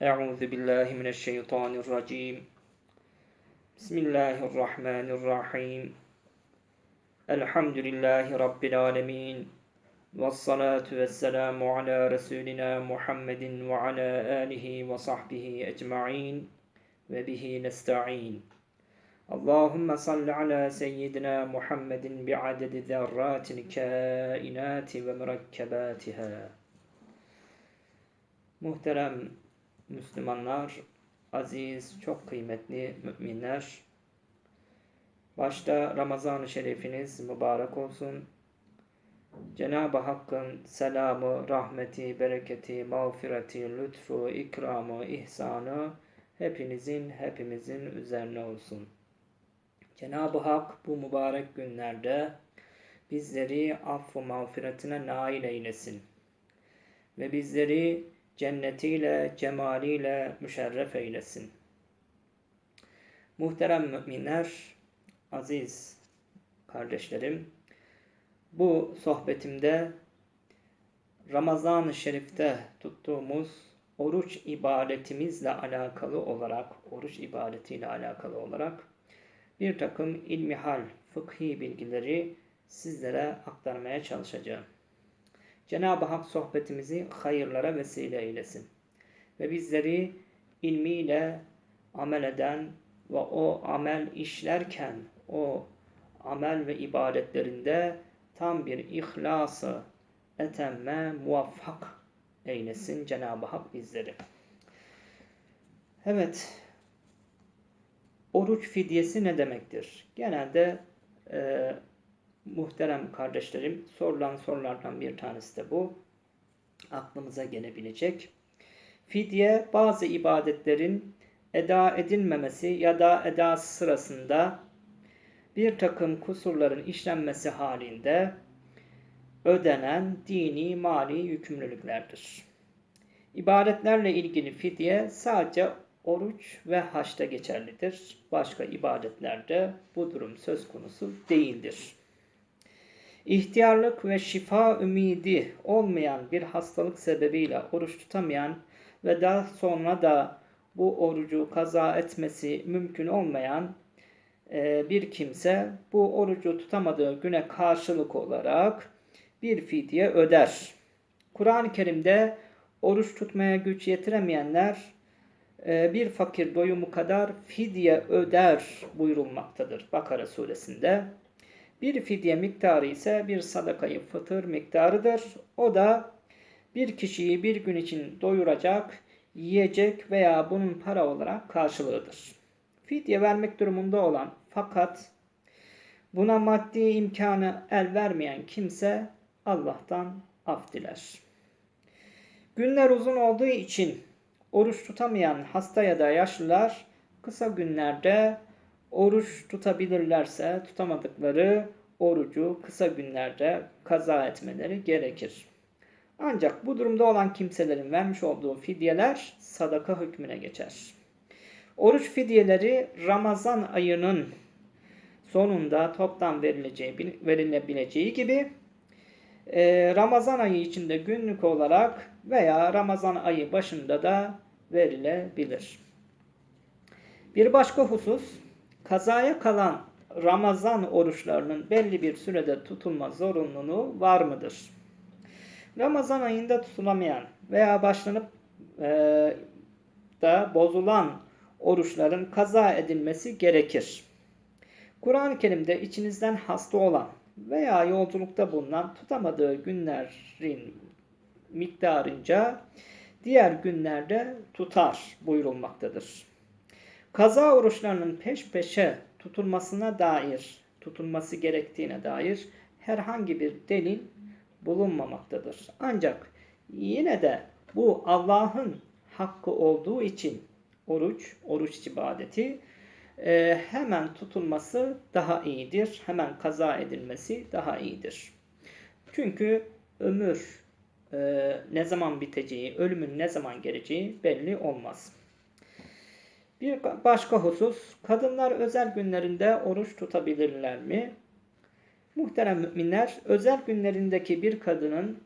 Euzu billahi mineşşeytanirracim. Bismillahirrahmanirrahim. Elhamdülillahi rabbil alamin. Ves salatu vesselamu ala resulina Muhammedin ve ala alihi ve sahbihi ecmaîn ve bihi nestaîn. Allahümme salli ala seyyidina Muhammedin bi adedi zerratil kainati ve mürekkebatiha. Muhterem Müslümanlar, aziz, çok kıymetli müminler, başta Ramazan-ı Şerifiniz mübarek olsun. Cenab-ı Hakk'ın selamı, rahmeti, bereketi, mağfireti, lütfu, ikramı, ihsanı hepinizin, hepimizin üzerine olsun. Cenab-ı Hak bu mübarek günlerde bizleri affı mağfiretine nail eylesin. Ve bizleri cennetiyle, cemaliyle müşerref eylesin. Muhterem müminler, aziz kardeşlerim, bu sohbetimde Ramazan-ı Şerif'te tuttuğumuz oruç ibadetimizle alakalı olarak, oruç ibadetiyle alakalı olarak bir takım ilmihal, fıkhi bilgileri sizlere aktarmaya çalışacağım. Cenab-ı Hak sohbetimizi hayırlara vesile eylesin. Ve bizleri ilmiyle amel eden ve o amel işlerken o amel ve ibadetlerinde tam bir ihlası etemme muvaffak eylesin Cenab-ı Hak bizleri. Evet, oruç fidyesi ne demektir? Genelde e, muhterem kardeşlerim sorulan sorulardan bir tanesi de bu. Aklımıza gelebilecek. Fidye bazı ibadetlerin eda edilmemesi ya da eda sırasında bir takım kusurların işlenmesi halinde ödenen dini mali yükümlülüklerdir. İbadetlerle ilgili fidye sadece oruç ve haçta geçerlidir. Başka ibadetlerde bu durum söz konusu değildir. İhtiyarlık ve şifa ümidi olmayan bir hastalık sebebiyle oruç tutamayan ve daha sonra da bu orucu kaza etmesi mümkün olmayan e, bir kimse bu orucu tutamadığı güne karşılık olarak bir fidye öder. Kur'an-ı Kerim'de oruç tutmaya güç yetiremeyenler e, bir fakir doyumu kadar fidye öder buyurulmaktadır Bakara suresinde. Bir fidye miktarı ise bir sadakayı fıtır miktarıdır. O da bir kişiyi bir gün için doyuracak, yiyecek veya bunun para olarak karşılığıdır. Fidye vermek durumunda olan fakat buna maddi imkanı el vermeyen kimse Allah'tan af diler. Günler uzun olduğu için oruç tutamayan hasta ya da yaşlılar kısa günlerde oruç tutabilirlerse tutamadıkları orucu kısa günlerde kaza etmeleri gerekir. Ancak bu durumda olan kimselerin vermiş olduğu fidyeler sadaka hükmüne geçer. Oruç fidyeleri Ramazan ayının sonunda toptan verileceği, verilebileceği gibi e, Ramazan ayı içinde günlük olarak veya Ramazan ayı başında da verilebilir. Bir başka husus kazaya kalan Ramazan oruçlarının belli bir sürede tutulma zorunluluğu var mıdır? Ramazan ayında tutulamayan veya başlanıp e, da bozulan oruçların kaza edilmesi gerekir. Kur'an-ı Kerim'de içinizden hasta olan veya yolculukta bulunan tutamadığı günlerin miktarınca diğer günlerde tutar buyurulmaktadır. Kaza oruçlarının peş peşe tutulmasına dair, tutulması gerektiğine dair herhangi bir delil bulunmamaktadır. Ancak yine de bu Allah'ın hakkı olduğu için oruç, oruç ibadeti e, hemen tutulması daha iyidir. Hemen kaza edilmesi daha iyidir. Çünkü ömür e, ne zaman biteceği, ölümün ne zaman geleceği belli olmaz. Bir başka husus, kadınlar özel günlerinde oruç tutabilirler mi? Muhterem müminler, özel günlerindeki bir kadının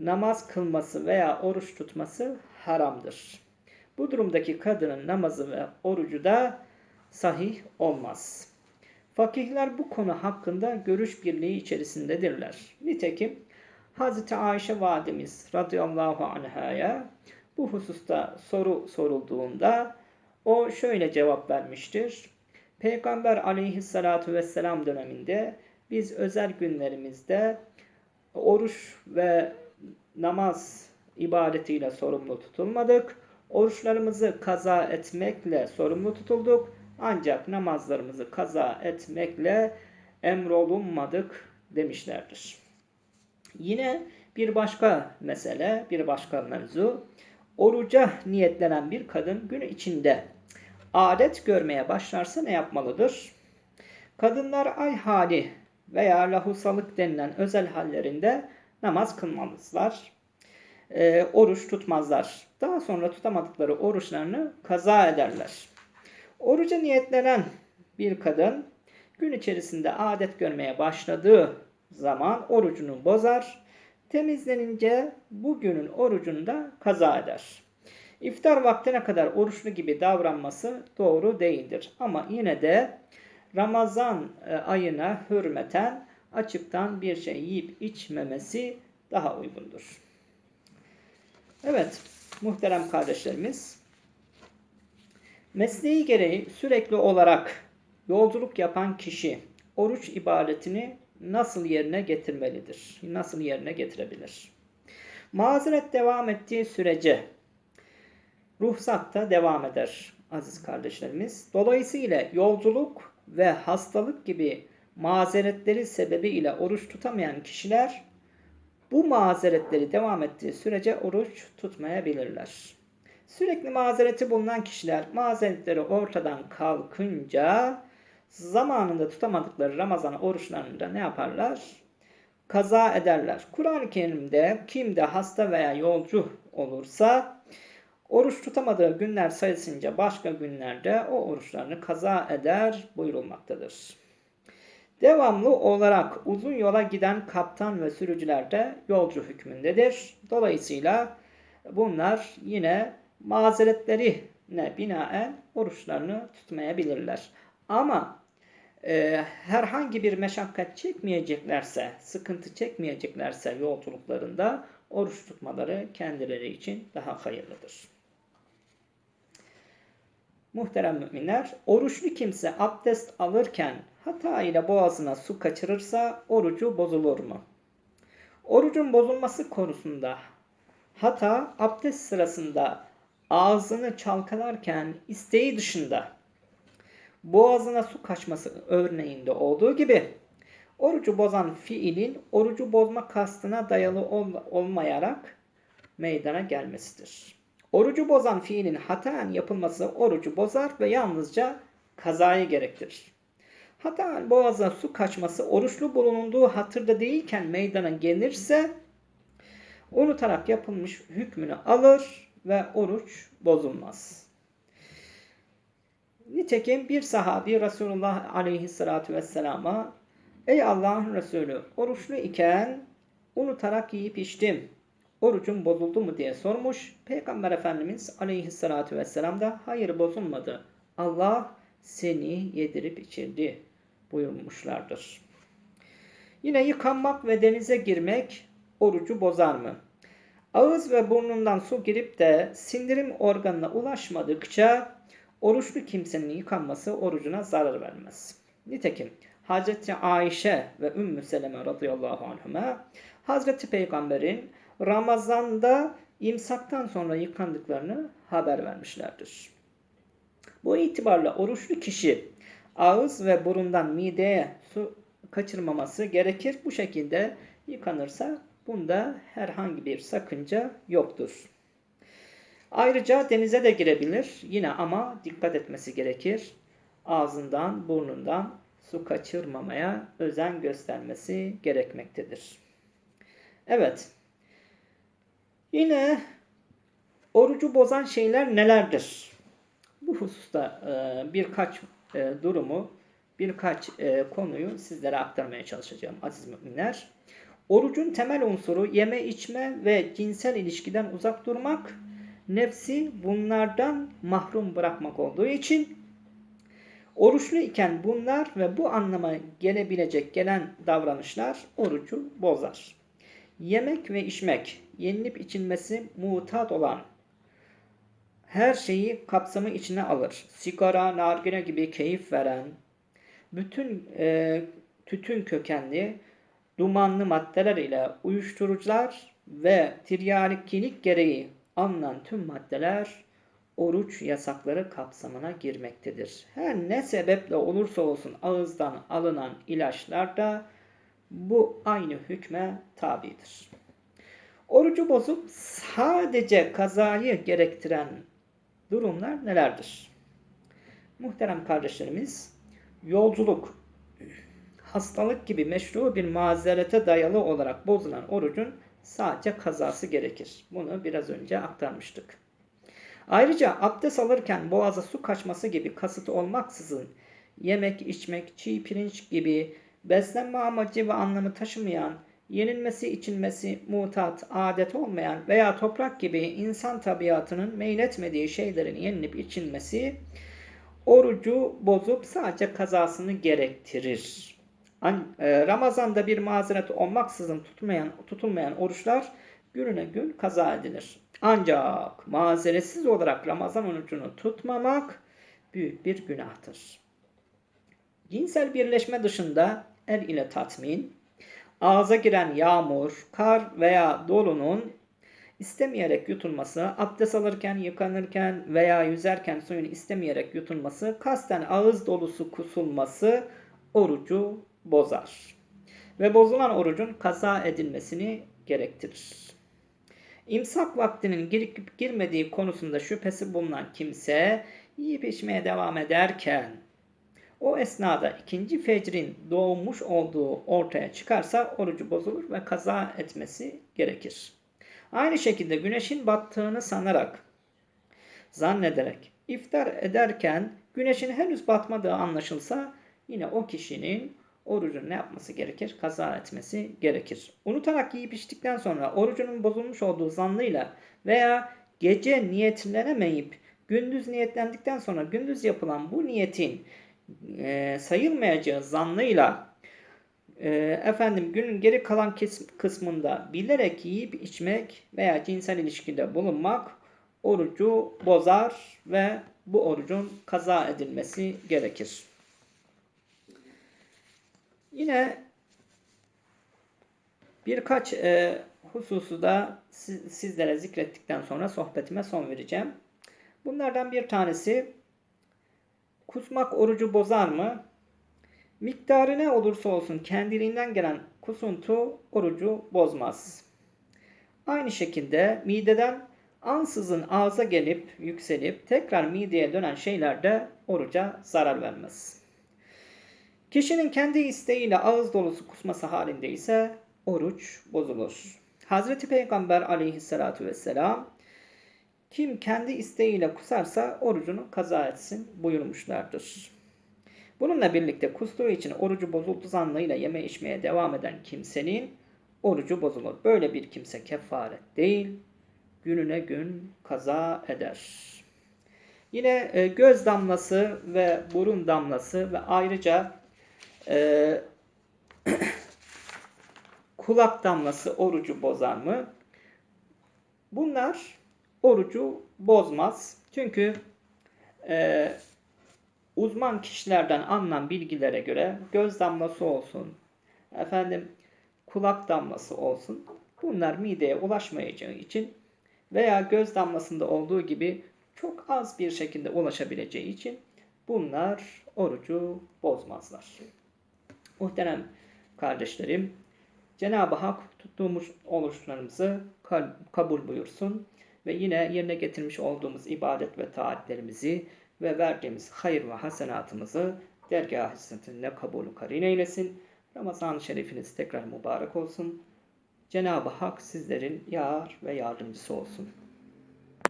namaz kılması veya oruç tutması haramdır. Bu durumdaki kadının namazı ve orucu da sahih olmaz. Fakihler bu konu hakkında görüş birliği içerisindedirler. Nitekim Hazreti Ayşe validemiz radıyallahu anhaya bu hususta soru sorulduğunda o şöyle cevap vermiştir. Peygamber aleyhissalatu vesselam döneminde biz özel günlerimizde oruç ve namaz ibadetiyle sorumlu tutulmadık. Oruçlarımızı kaza etmekle sorumlu tutulduk. Ancak namazlarımızı kaza etmekle emrolunmadık demişlerdir. Yine bir başka mesele, bir başka mevzu. Oruca niyetlenen bir kadın gün içinde adet görmeye başlarsa ne yapmalıdır? Kadınlar ay hali veya lahusalık denilen özel hallerinde namaz kılmazlar. E, oruç tutmazlar. Daha sonra tutamadıkları oruçlarını kaza ederler. Oruca niyetlenen bir kadın gün içerisinde adet görmeye başladığı zaman orucunu bozar. Temizlenince bugünün orucunu da kaza eder. İftar vaktine kadar oruçlu gibi davranması doğru değildir. Ama yine de Ramazan e, ayına hürmeten açıktan bir şey yiyip içmemesi daha uygundur. Evet, muhterem kardeşlerimiz, mesleği gereği sürekli olarak yolculuk yapan kişi oruç ibadetini nasıl yerine getirmelidir? Nasıl yerine getirebilir? Mazeret devam ettiği sürece ruhsat da devam eder aziz kardeşlerimiz. Dolayısıyla yolculuk ve hastalık gibi mazeretleri sebebiyle oruç tutamayan kişiler bu mazeretleri devam ettiği sürece oruç tutmayabilirler. Sürekli mazereti bulunan kişiler mazeretleri ortadan kalkınca zamanında tutamadıkları Ramazan oruçlarında ne yaparlar? Kaza ederler. Kur'an-ı Kerim'de kimde hasta veya yolcu olursa oruç tutamadığı günler sayısınca başka günlerde o oruçlarını kaza eder buyurulmaktadır. Devamlı olarak uzun yola giden kaptan ve sürücüler de yolcu hükmündedir. Dolayısıyla bunlar yine mazeretlerine binaen oruçlarını tutmayabilirler. Ama e, herhangi bir meşakkat çekmeyeceklerse, sıkıntı çekmeyeceklerse yolculuklarında oruç tutmaları kendileri için daha hayırlıdır. Muhterem müminler, oruçlu kimse abdest alırken hata ile boğazına su kaçırırsa orucu bozulur mu? Orucun bozulması konusunda hata abdest sırasında ağzını çalkalarken isteği dışında boğazına su kaçması örneğinde olduğu gibi orucu bozan fiilin orucu bozma kastına dayalı ol olmayarak meydana gelmesidir. Orucu bozan fiilin hataen yapılması orucu bozar ve yalnızca kazayı gerektirir. Hataen boğazına su kaçması oruçlu bulunduğu hatırda değilken meydana gelirse unutarak yapılmış hükmünü alır ve oruç bozulmaz. Nitekim bir sahabi Resulullah aleyhissalatü vesselama Ey Allah'ın Resulü oruçlu iken unutarak yiyip içtim. Orucum bozuldu mu diye sormuş. Peygamber Efendimiz aleyhissalatü vesselam da hayır bozulmadı. Allah seni yedirip içirdi buyurmuşlardır. Yine yıkanmak ve denize girmek orucu bozar mı? Ağız ve burnundan su girip de sindirim organına ulaşmadıkça oruçlu kimsenin yıkanması orucuna zarar vermez. Nitekim Hazreti Ayşe ve Ümmü Seleme radıyallahu anhuma Hazreti Peygamber'in Ramazan'da imsaktan sonra yıkandıklarını haber vermişlerdir. Bu itibarla oruçlu kişi ağız ve burundan mideye su kaçırmaması gerekir. Bu şekilde yıkanırsa bunda herhangi bir sakınca yoktur. Ayrıca denize de girebilir yine ama dikkat etmesi gerekir. Ağzından, burnundan su kaçırmamaya özen göstermesi gerekmektedir. Evet. Yine orucu bozan şeyler nelerdir? Bu hususta e, birkaç e, durumu, birkaç e, konuyu sizlere aktarmaya çalışacağım aziz müminler. Orucun temel unsuru yeme içme ve cinsel ilişkiden uzak durmak nefsi bunlardan mahrum bırakmak olduğu için oruçlu iken bunlar ve bu anlama gelebilecek gelen davranışlar orucu bozar. Yemek ve içmek, yenilip içilmesi mutat olan her şeyi kapsamı içine alır. Sigara, nargile gibi keyif veren, bütün e, tütün kökenli, dumanlı maddeler ile uyuşturucular ve tiryakilik gereği alınan tüm maddeler oruç yasakları kapsamına girmektedir. Her ne sebeple olursa olsun ağızdan alınan ilaçlar da bu aynı hükme tabidir. Orucu bozup sadece kazayı gerektiren durumlar nelerdir? Muhterem kardeşlerimiz, yolculuk, hastalık gibi meşru bir mazerete dayalı olarak bozulan orucun sadece kazası gerekir. Bunu biraz önce aktarmıştık. Ayrıca abdest alırken boğaza su kaçması gibi kasıt olmaksızın yemek, içmek, çiğ pirinç gibi beslenme amacı ve anlamı taşımayan, yenilmesi, içilmesi, mutat, adet olmayan veya toprak gibi insan tabiatının meyletmediği şeylerin yenilip içilmesi orucu bozup sadece kazasını gerektirir. E, Ramazan'da bir mazeret olmaksızın tutulmayan, tutulmayan oruçlar gününe gün kaza edilir. Ancak mazeretsiz olarak Ramazan orucunu tutmamak büyük bir günahtır. Cinsel birleşme dışında el ile tatmin, ağza giren yağmur, kar veya dolunun istemeyerek yutulması, abdest alırken, yıkanırken veya yüzerken suyun istemeyerek yutulması, kasten ağız dolusu kusulması orucu bozar. Ve bozulan orucun kaza edilmesini gerektirir. İmsak vaktinin girip girmediği konusunda şüphesi bulunan kimse yiyip içmeye devam ederken o esnada ikinci fecrin doğmuş olduğu ortaya çıkarsa orucu bozulur ve kaza etmesi gerekir. Aynı şekilde güneşin battığını sanarak, zannederek iftar ederken güneşin henüz batmadığı anlaşılsa yine o kişinin orucun ne yapması gerekir? Kaza etmesi gerekir. Unutarak yiyip içtikten sonra orucunun bozulmuş olduğu zannıyla veya gece niyetlenemeyip gündüz niyetlendikten sonra gündüz yapılan bu niyetin e, sayılmayacağı zannıyla e, efendim günün geri kalan kısmında bilerek yiyip içmek veya cinsel ilişkide bulunmak orucu bozar ve bu orucun kaza edilmesi gerekir. Yine birkaç e, hususu da siz, sizlere zikrettikten sonra sohbetime son vereceğim. Bunlardan bir tanesi kusmak orucu bozar mı? Miktarı ne olursa olsun kendiliğinden gelen kusuntu orucu bozmaz. Aynı şekilde mideden ansızın ağza gelip yükselip tekrar mideye dönen şeyler de oruca zarar vermez. Kişinin kendi isteğiyle ağız dolusu kusması halinde ise oruç bozulur. Hazreti Peygamber aleyhissalatu vesselam kim kendi isteğiyle kusarsa orucunu kaza etsin buyurmuşlardır. Bununla birlikte kustuğu için orucu bozuldu zannıyla yeme içmeye devam eden kimsenin orucu bozulur. Böyle bir kimse kefaret değil, gününe gün kaza eder. Yine e, göz damlası ve burun damlası ve ayrıca e, kulak damlası orucu bozar mı? Bunlar orucu bozmaz. Çünkü e, uzman kişilerden alınan bilgilere göre göz damlası olsun, efendim kulak damlası olsun. Bunlar mideye ulaşmayacağı için veya göz damlasında olduğu gibi çok az bir şekilde ulaşabileceği için bunlar orucu bozmazlar. Muhterem kardeşlerim, Cenab-ı Hak tuttuğumuz oruçlarımızı kabul buyursun ve yine yerine getirmiş olduğumuz ibadet ve taatlerimizi ve verdiğimiz hayır ve hasenatımızı dergah hizmetinde kabulü karin eylesin. Ramazan-ı Şerifiniz tekrar mübarek olsun. Cenab-ı Hak sizlerin yar ve yardımcısı olsun.